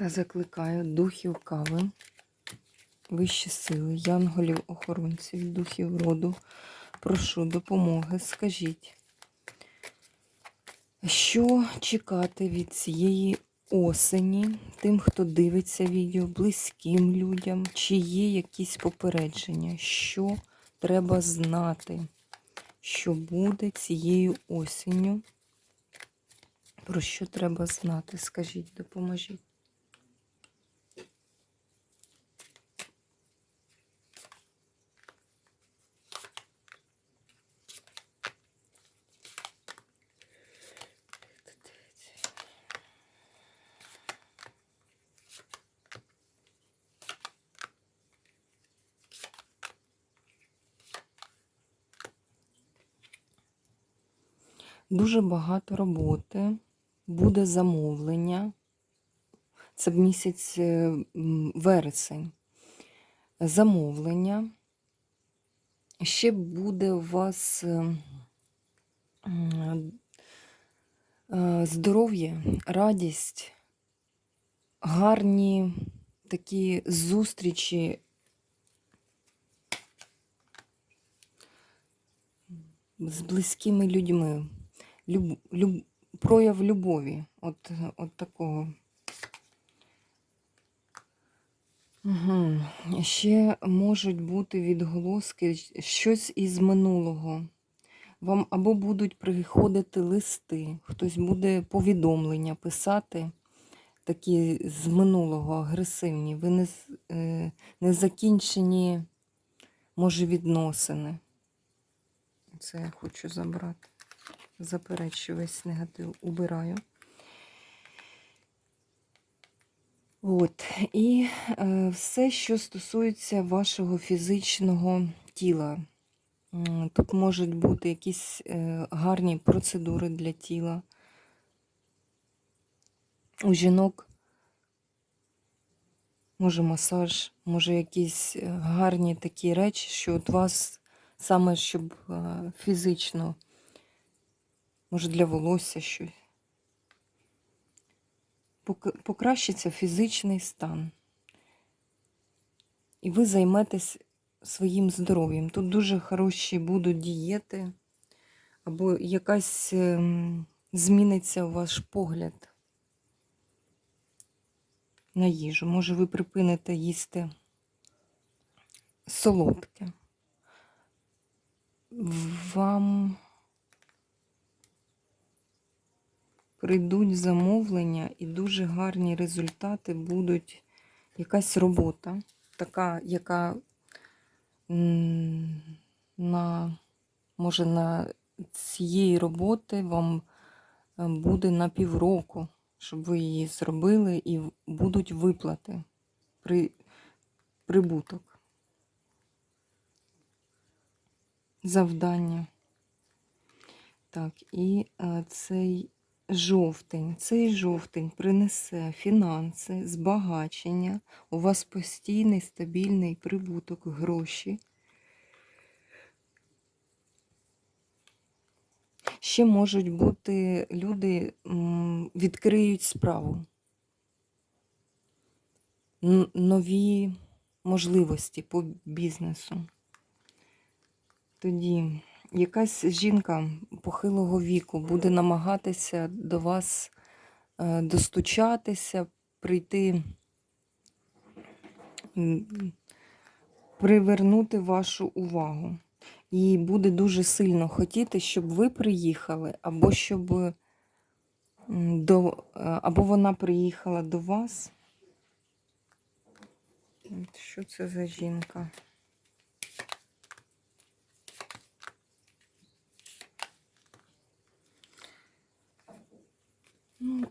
Та закликаю духів кави, вищі сили, янголів, охоронців, духів роду. Прошу допомоги. Скажіть, що чекати від цієї осені, тим, хто дивиться відео, близьким людям, чи є якісь попередження, що треба знати, що буде цією осінню? Про що треба знати? Скажіть, допоможіть. Дуже багато роботи, буде замовлення. Це місяць е, вересень. Замовлення. Ще буде у вас е, е, здоров'я, радість, гарні такі зустрічі. З близькими людьми люб, люб, прояв любові. От, от такого. Угу. Ще можуть бути відголоски, щось із минулого. Вам або будуть приходити листи, хтось буде повідомлення писати, такі з минулого агресивні, ви не, е, не закінчені, може, відносини. Це я хочу забрати заперечую весь негатив, убираю. От. І е, все, що стосується вашого фізичного тіла. Тут можуть бути якісь е, гарні процедури для тіла. У жінок може масаж, може якісь е, гарні такі речі, що от вас саме щоб е, фізично може для волосся щось. Покращиться фізичний стан. І ви займетесь своїм здоров'ям. Тут дуже хороші будуть дієти, або якась ем, зміниться ваш погляд на їжу. Може, ви припините їсти солодке. Вам прийдуть замовлення і дуже гарні результати будуть. Якась робота, така, яка на, може, на цієї роботи вам е, буде на півроку, щоб ви її зробили, і будуть виплати, при, прибуток, завдання. Так, і е, цей жовтень, цей жовтень принесе фінанси, збагачення, у вас постійний стабільний прибуток, гроші. Ще можуть бути люди відкриють справу, нові можливості по бізнесу. Тоді якась жінка похилого віку буде намагатися до вас е, достучатися, прийти, привернути вашу увагу. І буде дуже сильно хотіти, щоб ви приїхали, або щоб до, е, або вона приїхала до вас. Що це за жінка?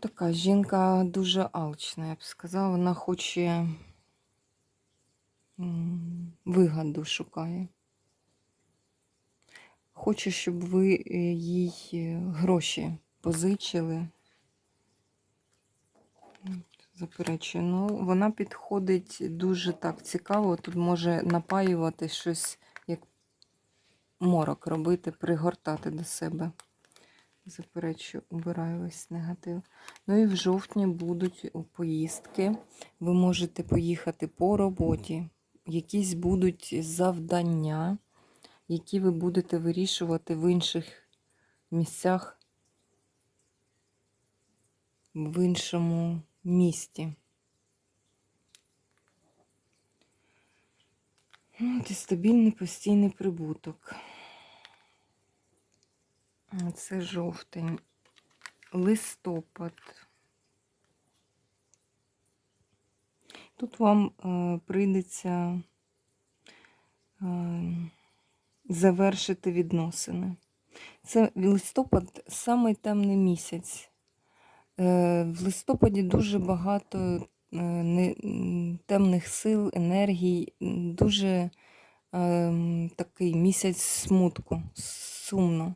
Така жінка дуже алчна, я б сказала. Вона хоче м, вигоду шукає. Хоче, щоб ви е, їй е, гроші позичили. Заперечую. Ну, вона підходить дуже так цікаво. Тут може напаювати щось, як морок робити, пригортати до себе. Заперечую, убираю весь негатив. Ну і в жовтні будуть поїздки. Ви можете поїхати по роботі. Якісь будуть завдання, які ви будете вирішувати в інших місцях, в іншому місті. Ну, і стабільний постійний прибуток. Це жовтень, листопад. Тут вам е, прийдеться е, завершити відносини. Це листопад самий темний місяць. Е, в листопаді дуже багато е, темних сил, енергій, дуже е, такий місяць смутку, сумно.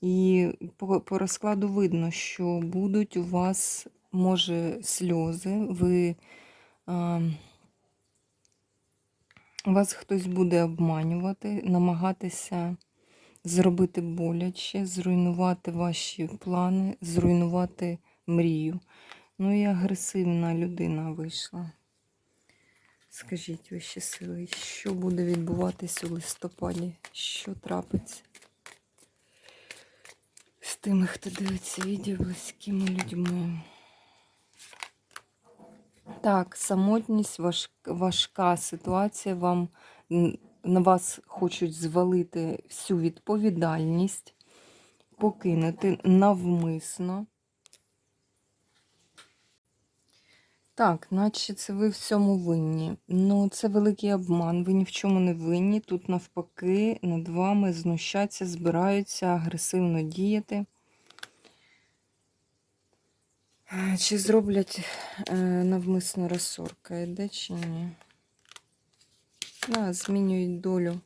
І по, по розкладу видно, що будуть у вас, може, сльози, ви, а, вас хтось буде обманювати, намагатися зробити боляче, зруйнувати ваші плани, зруйнувати мрію. Ну і агресивна людина вийшла. Скажіть ви сили, що буде відбуватись у листопаді? Що трапиться? З тими, хто дивиться відео близькими людьми. Так, самотність, важ, важка ситуація. Вам на вас хочуть звалити всю відповідальність, покинути навмисно. Так, наче це ви в цьому винні. Ну, це великий обман, ви ні в чому не винні. Тут навпаки над вами знущаться, збираються агресивно діяти. Чи зроблять е, навмисно розсорка йде, чи ні? Да, змінюють долю.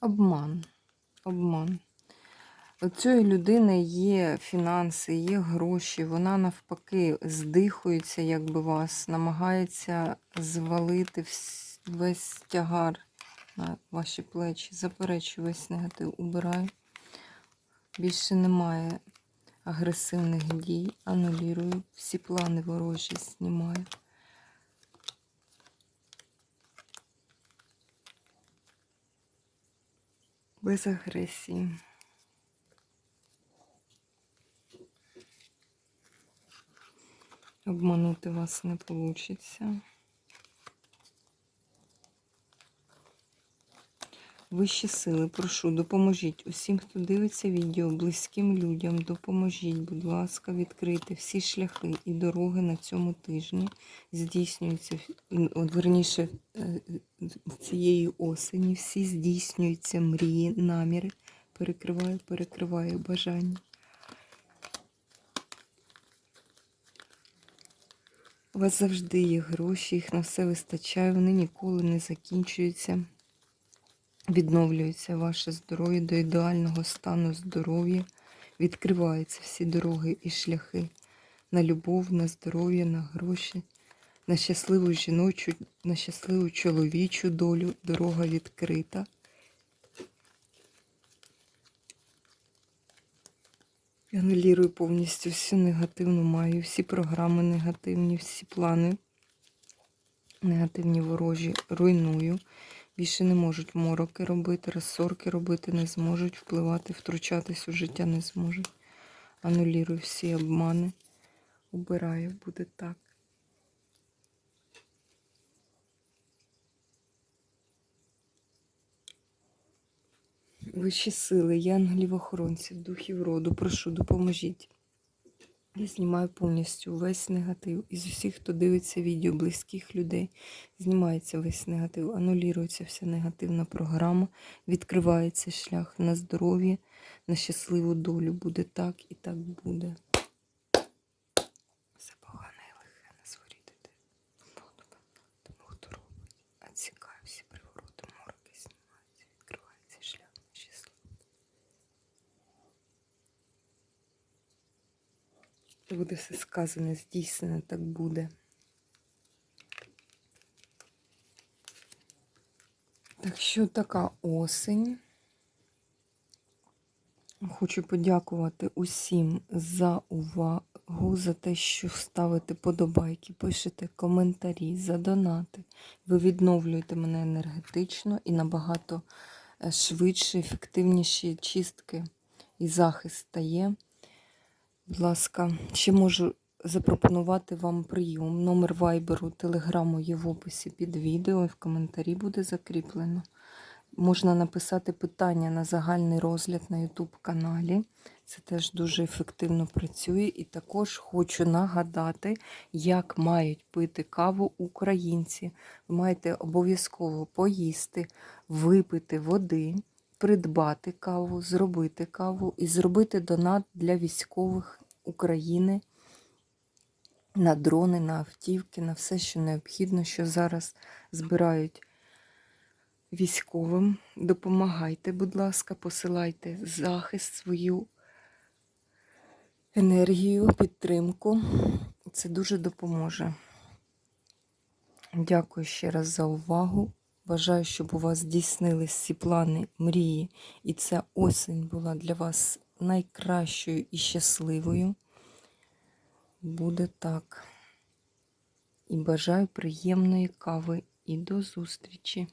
Обман. Обман. У цієї людини є фінанси, є гроші, вона навпаки здихується, якби вас, намагається звалити весь тягар на ваші плечі. Заперечую весь негатив, убираю. Більше немає агресивних дій, анулірую. Всі плани ворожі знімаю. Без агресії. Обманути вас не вийде. Вищі сили, прошу, допоможіть усім, хто дивиться відео, близьким людям, допоможіть, будь ласка, відкрити всі шляхи і дороги на цьому тижні. Здійснюються, от, верніше, е, цієї осені, всі здійснюються мрії, наміри. Перекриваю, перекриваю бажання. У вас завжди є гроші, їх на все вистачає, вони ніколи не закінчуються. Відновлюється ваше здоров'я до ідеального стану здоров'я. Відкриваються всі дороги і шляхи на любов, на здоров'я, на гроші, на щасливу жіночу, на щасливу чоловічу долю. Дорога відкрита. Анулірую повністю всю негативну маю, всі програми негативні, всі плани негативні ворожі руйную. Більше не можуть мороки робити, розсорки робити не зможуть, впливати, втручатись у життя не зможуть. Анулірую всі обмани. Убираю, буде так. Вищі сили, янголів охоронців, духів роду, прошу, допоможіть. Я знімаю повністю весь негатив. Із усіх, хто дивиться відео близьких людей, знімається весь негатив, анулюється вся негативна програма, відкривається шлях на здоров'я, на щасливу долю. Буде так і так буде. Все погане і лихе на зворіти. Тому хто робить, а цікаві всі привороти, мороки знімаються, відкривається шлях на щасливу. Буде все сказане, здійснено, так буде. Так що така осень. Хочу подякувати усім за увагу, за те, що ставите подобайки, пишете коментарі, за донати. Ви відновлюєте мене енергетично і набагато е, швидше, ефективніші чистки і захист стає. Будь ласка, ще можу запропонувати вам прийом. Номер вайберу, телеграму є в описі під відео і в коментарі буде закріплено. Можна написати питання на загальний розгляд на YouTube каналі. Це теж дуже ефективно працює. І також хочу нагадати, як мають пити каву українці. Ви маєте обов'язково поїсти, випити води, придбати каву, зробити каву і зробити донат для військових України на дрони, на автівки, на все, що необхідно, що зараз збирають військовим. Допомагайте, будь ласка, посилайте захист, свою енергію, підтримку. Це дуже допоможе. Дякую ще раз за увагу. Бажаю, щоб у вас здійснились всі плани, мрії, і ця осінь була для вас найкращою і щасливою. Буде так. І бажаю приємної кави і до зустрічі!